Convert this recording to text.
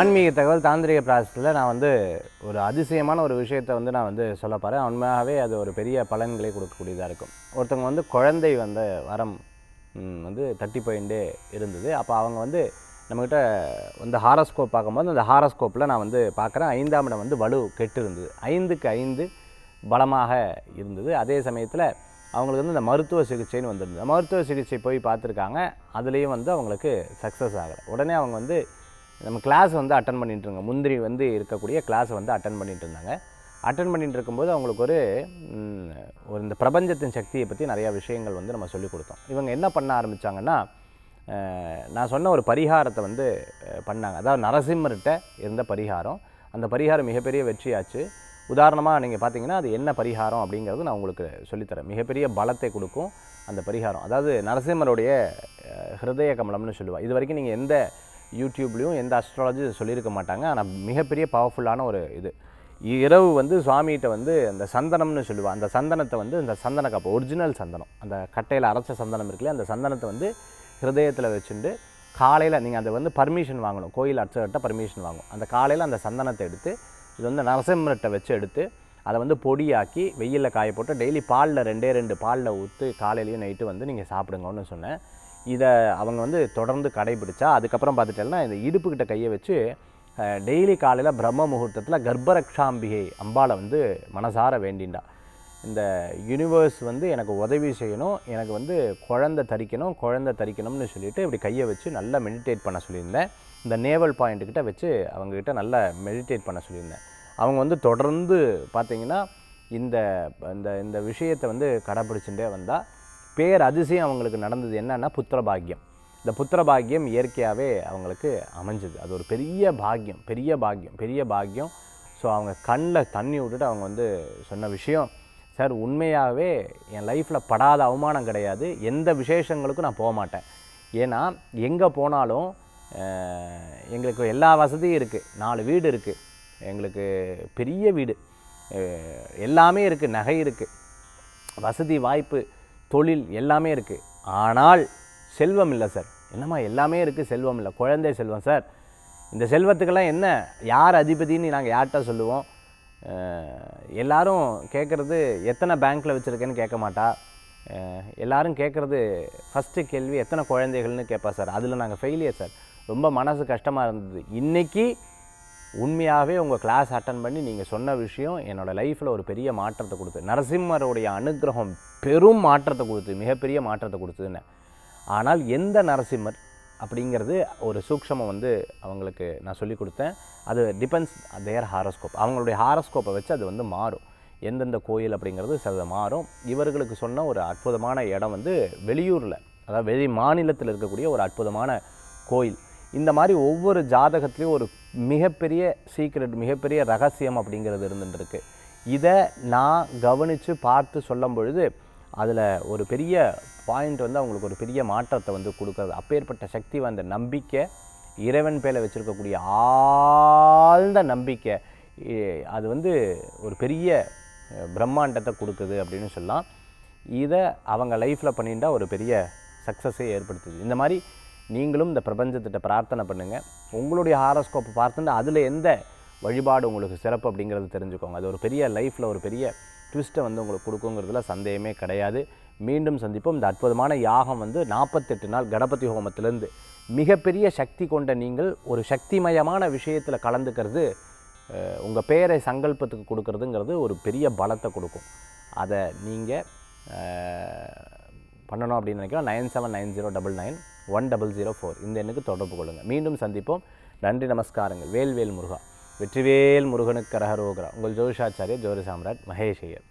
ஆன்மீக தகவல் தாந்திரிக பிராசத்தில் நான் வந்து ஒரு அதிசயமான ஒரு விஷயத்தை வந்து நான் வந்து சொல்ல போகிறேன் உண்மையாகவே அது ஒரு பெரிய பலன்களை கொடுக்கக்கூடியதாக இருக்கும். ஒருத்தவங்க வந்து குழந்தை வந்த வரம் வந்து தட்டி போயிட்டே இருந்தது. அப்போ அவங்க வந்து நம்மக்கிட்ட வந்து ஹாரஸ்கோப் பார்க்கும்போது அந்த ஹாரஸ்கோப்பில் நான் வந்து பார்க்குறேன். ஐந்தாம் இடம் வந்து வலு கெட்டு இருந்தது ஐந்துக்கு ஐந்து பலமாக இருந்தது. அதே சமயத்தில் அவங்களுக்கு வந்து இந்த மருத்துவ சிகிச்சைன்னு வந்திருந்தது. மருத்துவ சிகிச்சை போய் பார்த்துருக்காங்க. அதுலேயும் வந்து அவங்களுக்கு சக்ஸஸ் ஆகலை. உடனே அவங்க வந்து நம்ம கிளாஸ் வந்து அட்டன் பண்ணிட்டுருங்க முந்திரி வந்து இருக்கக்கூடிய கிளாஸை வந்து அட்டன் பண்ணிட்டு இருந்தாங்க. அட்டன் பண்ணிட்டு இருக்கும்போது அவங்களுக்கு ஒரு ஒரு இந்த பிரபஞ்சத்தின் சக்தியை பற்றி நிறையா விஷயங்கள் வந்து நம்ம சொல்லிக் கொடுத்தோம். இவங்க என்ன பண்ண ஆரம்பித்தாங்கன்னா நான் சொன்ன ஒரு பரிகாரத்தை வந்து பண்ணாங்க. அதாவது நரசிம்மர்கிட்ட இருந்த பரிகாரம். அந்த பரிகாரம் மிகப்பெரிய வெற்றியாச்சு. உதாரணமாக நீங்கள் பார்த்தீங்கன்னா அது என்ன பரிகாரம் அப்படிங்கிறது நான் உங்களுக்கு சொல்லித்தரேன். மிகப்பெரிய பலத்தை கொடுக்கும் அந்த பரிகாரம். அதாவது நரசிம்மருடைய ஹிருதய கமலம்னு சொல்லுவாள் இது வரைக்கும் நீங்கள் எந்த யூடியூப்லேயும் எந்த அஸ்ட்ராலஜி சொல்லியிருக்க மாட்டாங்க. ஆனால் மிகப்பெரிய பவர்ஃபுல்லான ஒரு இது. இரவு வந்து சுவாமிகிட்ட வந்து அந்த சந்தனம்னு சொல்லுவாள் அந்த சந்தனத்தை வந்து இந்த சந்தன கப்பு ஒரிஜினல் சந்தனம். அந்த கட்டையில் அரைச்ச சந்தனம் இருக்குல்ல அந்த சந்தனத்தை வந்து ஹிருதயத்தில் வச்சுட்டு காலையில் நீங்கள் அதை வந்து பர்மிஷன் வாங்கணும். கோயில் அர்ச்சகர்கிட்ட பர்மிஷன் வாங்கணும். அந்த காலையில் அந்த சந்தனத்தை எடுத்து இது வந்து நரசிம்மர்கிட்ட வச்சு எடுத்து அதை வந்து பொடியாக்கி வெயிலில் காய போட்டு டெய்லி பாலில் ரெண்டே ரெண்டு பாலில் ஊற்று காலையிலையும் நைட்டு வந்து நீங்கள் சாப்பிடுங்கன்னு சொன்னேன். இதை அவங்க வந்து தொடர்ந்து கடைபிடிச்சா அதுக்கப்புறம் பார்த்துட்டேன்னா இந்த இடுப்புக்கிட்ட கையை வச்சு டெய்லி காலையில் பிரம்ம முகூர்த்தத்தில் கர்ப்பரக்ஷாம்பிகை அம்பாளை வந்து மனசார வேண்டிண்டா. இந்த யூனிவர்ஸ் வந்து எனக்கு உதவி செய்யணும் எனக்கு வந்து குழந்தை தரிக்கணும் குழந்தை தரிக்கணும்னு சொல்லிவிட்டு இப்படி கையை வச்சு நல்லா மெடிடேட் பண்ண சொல்லியிருந்தேன். இந்த நேவல் பாயிண்ட்டுக்கிட்ட வச்சு அவங்கக்கிட்ட நல்லா மெடிடேட் பண்ண சொல்லியிருந்தேன். அவங்க வந்து தொடர்ந்து பார்த்தீங்கன்னா இந்த இந்த இந்த விஷயத்தை வந்து கடைப்பிடிச்சுட்டே வந்தால் பேர் அதிசயம் அவங்களுக்கு நடந்தது என்னன்னா புத்திரபாகியம் இந்த புத்திரபாகியம் இயற்கையாகவே அவங்களுக்கு அமைஞ்சது. அது ஒரு பெரிய பாக்கியம் பெரிய பாக்கியம் பெரிய பாக்கியம். ஸோ அவங்க கண்ணில் தண்ணி விட்டுட்டு அவங்க வந்து சொன்ன விஷயம் சார் உண்மையாகவே என் லைஃப்பில் படாத அவமானம் கிடையாது. எந்த விசேஷங்களுக்கும் நான் போக மாட்டேன். ஏன்னா எங்கே போனாலும் எங்களுக்கு எல்லா வசதியும் இருக்குது நாலு வீடு இருக்குது எங்களுக்கு பெரிய வீடு. எல்லாமே இருக்குது நகை இருக்குது வசதி வாய்ப்பு தொழில் எல்லாமே இருக்குது ஆனால் செல்வம் இல்லை சார். என்னம்மா எல்லாமே இருக்குது செல்வம் இல்லை. குழந்தை செல்வம் சார். இந்த செல்வத்துக்கெல்லாம் என்ன? யார் அதிபதின்னு நாங்கள் யார்கிட்ட சொல்லுவோம்? எல்லாரும் கேட்குறது எத்தனை பேங்க்கில் வச்சுருக்கேன்னு கேட்க மாட்டா. எல்லாரும் கேட்குறது ஃபஸ்ட்டு கேள்வி எத்தனை குழந்தைகள்னு கேட்பா சார். அதில் நாங்கள் ஃபெயிலியர் சார். ரொம்ப மனசு கஷ்டமாக இருந்தது. இன்றைக்கி உண்மையாகவே உங்கள் கிளாஸ் அட்டன் பண்ணி நீங்கள் சொன்ன விஷயம் என்னோடய லைஃப்பில் ஒரு பெரிய மாற்றத்தை கொடுத்து நரசிம்மருடைய அனுக்கிரகம் பெரும் மாற்றத்தை கொடுத்து மிகப்பெரிய மாற்றத்தை கொடுத்ததுன்னு. ஆனால் எந்த நரசிம்மர் அப்படிங்கிறது ஒரு சூக்ஷமம் வந்து அவங்களுக்கு நான் சொல்லி கொடுத்தேன். அது டிபெண்ட்ஸ் தேர் ஹாரோஸ்கோப் அவங்களுடைய ஹாரோஸ்கோப்பை வச்சு அது வந்து மாறும். எந்தெந்த கோயில் அப்படிங்கிறது சில மாறும். இவர்களுக்கு சொன்ன ஒரு அற்புதமான இடம் வந்து வெளியூரில் அதாவது வெளி மாநிலத்தில் இருக்கக்கூடிய ஒரு அற்புதமான கோயில். இந்த மாதிரி ஒவ்வொரு ஜாதகத்துலேயும் ஒரு மிகப்பெரிய சீக்ரெட் மிகப்பெரிய ரகசியம் அப்படிங்கிறது இருந்துட்டுருக்கு. இதை நான் கவனித்து பார்த்து சொல்லும் பொழுது அதில் ஒரு பெரிய பாயிண்ட் வந்து அவங்களுக்கு ஒரு பெரிய மாற்றத்தை வந்து கொடுக்குறது. அப்பேற்பட்ட சக்தி வந்த நம்பிக்கை இறைவன் பேரில் வச்சுருக்கக்கூடிய ஆழ்ந்த நம்பிக்கை அது வந்து ஒரு பெரிய பிரம்மாண்டத்தை கொடுக்குது அப்படின்னு சொல்லலாம். இதை அவங்க லைஃப்பில் பண்ணிட்டால் ஒரு பெரிய சக்ஸஸை ஏற்படுத்துது. இந்த மாதிரி நீங்களும் இந்த பிரபஞ்சத்திட்ட பிரார்த்தனை பண்ணுங்கள் உங்களுடைய ஹாரோஸ்கோப்பை பார்த்துட்டு அதில் எந்த வழிபாடு உங்களுக்கு சிறப்பு அப்படிங்கிறது தெரிஞ்சுக்கோங்க. அது ஒரு பெரிய லைஃப்பில் ஒரு பெரிய ட்விஸ்ட்டை வந்து உங்களுக்கு கொடுக்குங்கிறதுல சந்தேகமே கிடையாது. மீண்டும் சந்திப்போம். இந்த அற்புதமான யாகம் வந்து நாற்பத்தெட்டு நாள் கணபதி ஹோமத்திலேருந்து மிகப்பெரிய சக்தி கொண்ட நீங்கள் ஒரு சக்திமயமான விஷயத்தில் கலந்துக்கிறது உங்கள் பேரை சங்கல்பத்துக்கு கொடுக்கறதுங்கிறது ஒரு பெரிய பலத்தை கொடுக்கும். அதை நீங்கள் பண்ணணும் அப்படின்னு நினைக்கிறோம் nine seven nine zero double nine one double zero four. இந்த எண்ணுக்கு தொடர்பு கொள்ளுங்கள் மீண்டும் சந்திப்போம். நன்றி நமஸ்காரங்கள். வேல்வேல் முருகா. வெற்றிவேல் முருகனுக்கு கரகரோகரா உங்கள் ஜோதிஷாச்சாரியர் ஜோதி சாம்ராட் மகேஷ் ஐயர்.